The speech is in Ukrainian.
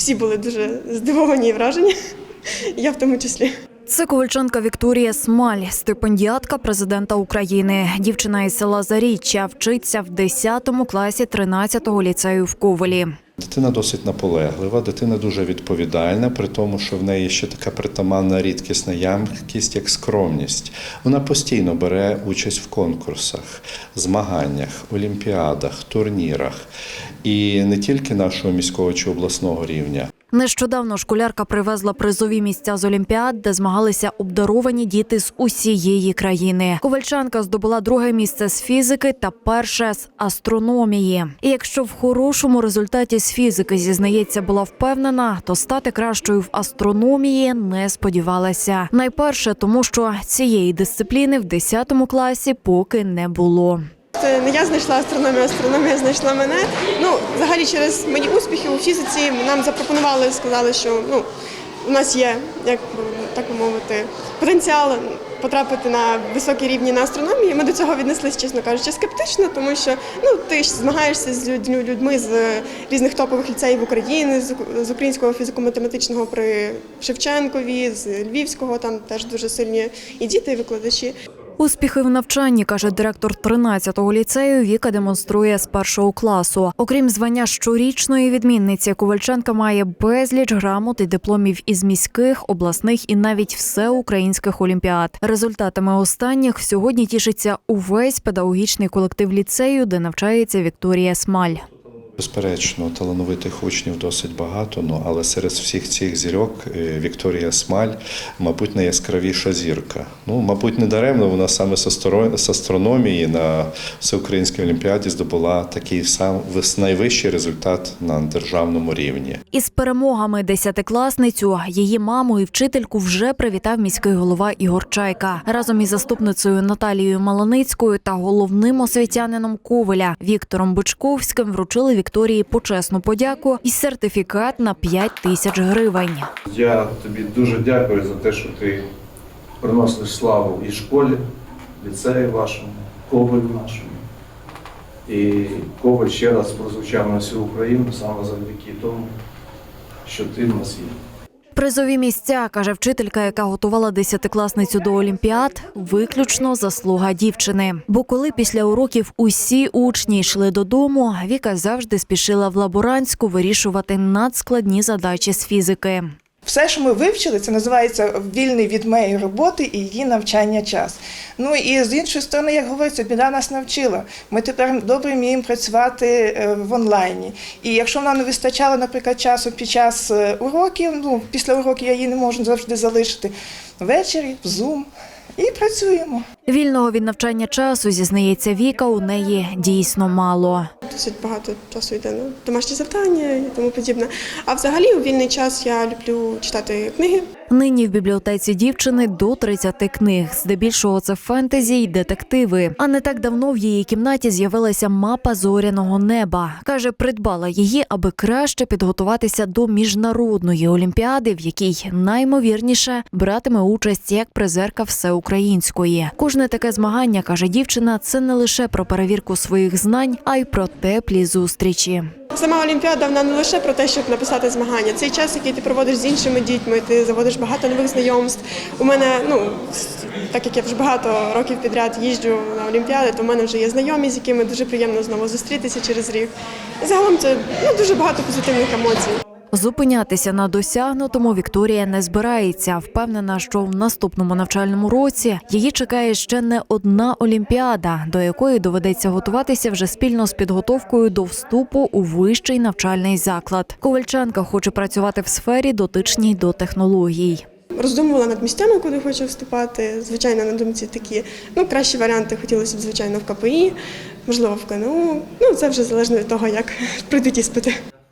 всі були дуже здивовані і вражені. Я в тому числі. Це ковальчанка Вікторія Смаль, стипендіатка президента України. Дівчина із села Заріччя вчиться в 10 класі 13-го ліцею в Ковелі. Дитина досить наполеглива, дитина дуже відповідальна, при тому, що в неї ще така притаманна рідкісна ямкість, як скромність. Вона постійно бере участь в конкурсах, змаганнях, олімпіадах, турнірах. І не тільки нашого міського чи обласного рівня. Нещодавно школярка привезла призові місця з Олімпіад, де змагалися обдаровані діти з усієї країни. Ковальчанка здобула друге місце з фізики та перше з астрономії. І якщо в хорошому результаті з фізики зізнається, була впевнена, то стати кращою в астрономії не сподівалася. Найперше, тому що цієї дисципліни в 10 класі поки не було. Це не я знайшла астрономію, астрономія знайшла мене. Ну, взагалі, через мої успіхи у фізиці нам запропонували, сказали, що ну, у нас є, як так мовити, потенціал потрапити на високі рівні на астрономії. Ми до цього віднеслись, чесно кажучи, скептично, тому що ну, ти ж змагаєшся з людьми, з різних топових ліцеїв України, з українського фізико-математичного при Шевченкові, з Львівського, там теж дуже сильні і діти, і викладачі. Успіхи в навчанні, каже директор 13-го ліцею, Віка демонструє з першого класу. Окрім звання щорічної відмінниці, Ковальченка має безліч грамот і дипломів із міських, обласних і навіть всеукраїнських олімпіад. Результатами останніх сьогодні тішиться увесь педагогічний колектив ліцею, де навчається Вікторія Смаль. Безперечно, талановитих учнів досить багато, ну, але серед всіх цих зірок е, Вікторія Смаль, мабуть, найяскравіша зірка. Ну, мабуть, не даремно вона саме з астро- астрономії на всеукраїнській олімпіаді здобула такий сам найвищий результат на державному рівні. Із перемогами десятикласницю її маму і вчительку вже привітав міський голова Ігор Чайка разом із заступницею Наталією Маланицькою та головним освітянином Ковеля Віктором Бучковським вручили Вікторії почесну подяку і сертифікат на 5 тисяч гривень. Я тобі дуже дякую за те, що ти приносиш славу і школі, ліцею вашому, ковалю нашому. І коваль ще раз прозвучав на всю Україну саме завдяки тому, що ти в нас є. Призові місця каже вчителька, яка готувала десятикласницю до олімпіад, виключно заслуга дівчини. Бо коли після уроків усі учні йшли додому, Віка завжди спішила в лаборантську вирішувати надскладні задачі з фізики. Все, що ми вивчили, це називається вільний від моєї роботи і її навчання час. Ну і з іншої сторони, як говориться, біда нас навчила. Ми тепер добре вміємо працювати е, в онлайні. І якщо нам не вистачало, наприклад, часу під час е, уроків, ну після уроків я її не можу завжди залишити. Ввечері в Zoom і працюємо. Вільного від навчання часу зізнається Віка. У неї дійсно мало. Досить багато часу йде на домашні завдання і тому подібне. А взагалі у вільний час я люблю читати книги. Нині в бібліотеці дівчини до 30 книг. Здебільшого це фентезі й детективи. А не так давно в її кімнаті з'явилася мапа зоряного неба. каже, придбала її, аби краще підготуватися до міжнародної олімпіади, в якій наймовірніше братиме участь як призерка всеукраїнської. Кожне таке змагання каже дівчина, це не лише про перевірку своїх знань, а й про теплі зустрічі. Сама Олімпіада вона не лише про те, щоб написати змагання. Цей час, який ти проводиш з іншими дітьми, ти заводиш багато нових знайомств. У мене, ну так як я вже багато років підряд їжджу на Олімпіади, то в мене вже є знайомі, з якими дуже приємно знову зустрітися через рік. І загалом це ну, дуже багато позитивних емоцій. Зупинятися на досягнутому Вікторія не збирається. Впевнена, що в наступному навчальному році її чекає ще не одна олімпіада, до якої доведеться готуватися вже спільно з підготовкою до вступу у вищий навчальний заклад. Ковальчанка хоче працювати в сфері, дотичній до технологій. Роздумувала над місцями, куди хочу вступати. Звичайно, на думці такі ну кращі варіанти хотілося б, звичайно, в КПІ, можливо, в КНУ. Ну це вже залежно від того, як пройдуть іспити.